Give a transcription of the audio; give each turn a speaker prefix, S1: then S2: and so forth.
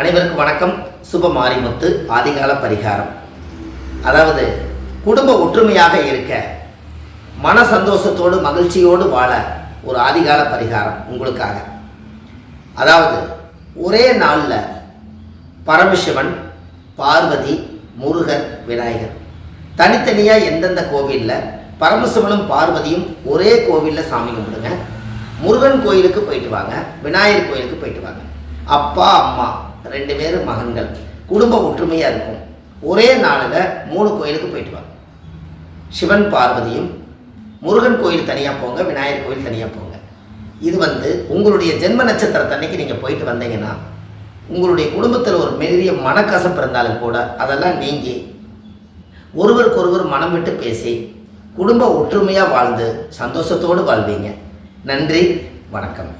S1: அனைவருக்கும் வணக்கம். சுப மாரிமுத்து ஆதிகால பரிகாரம். அதாவது குடும்ப ஒற்றுமையாக இருக்க மன சந்தோஷத்தோடு மகிழ்ச்சியோடு வாழ ஒரு ஆதிகால பரிகாரம் உங்களுக்காக. அதாவது ஒரே நாளில் பரமசிவன் பார்வதி முருகன் விநாயகர். தனித்தனியாக எந்தெந்த கோவிலில் பரமசிவனும் பார்வதியும் ஒரே கோவிலில் சாமி கும்பிடுங்க. முருகன் கோயிலுக்கு போயிட்டு வாங்க விநாயகர் கோயிலுக்கு போயிட்டு வாங்க. அப்பா அம்மா ரெண்டு பேரும் மகன்கள். குடும்ப ஒற்றுமையாக இருக்கும். ஒரே நாளில் மூணு கோயிலுக்கு போயிட்டு வாங்க சிவன் பார்வதியும் முருகன் கோயில் தனியாக போங்க விநாயகர் கோயில் தனியாக போங்க. இது வந்து உங்களுடைய ஜென்ம நட்சத்திரத்தன்னைக்கு நீங்கள் போயிட்டு வந்தீங்கன்னா உங்களுடைய குடும்பத்தில் ஒரு பெரிய மனக்கசப்பு இருந்தாலும் கூட அதெல்லாம் நீங்கி ஒருவருக்கொருவர் மனம் விட்டு பேசி குடும்ப ஒற்றுமையாக வாழ்ந்து சந்தோஷத்தோடு வாழ்வீங்க. நன்றி வணக்கம்.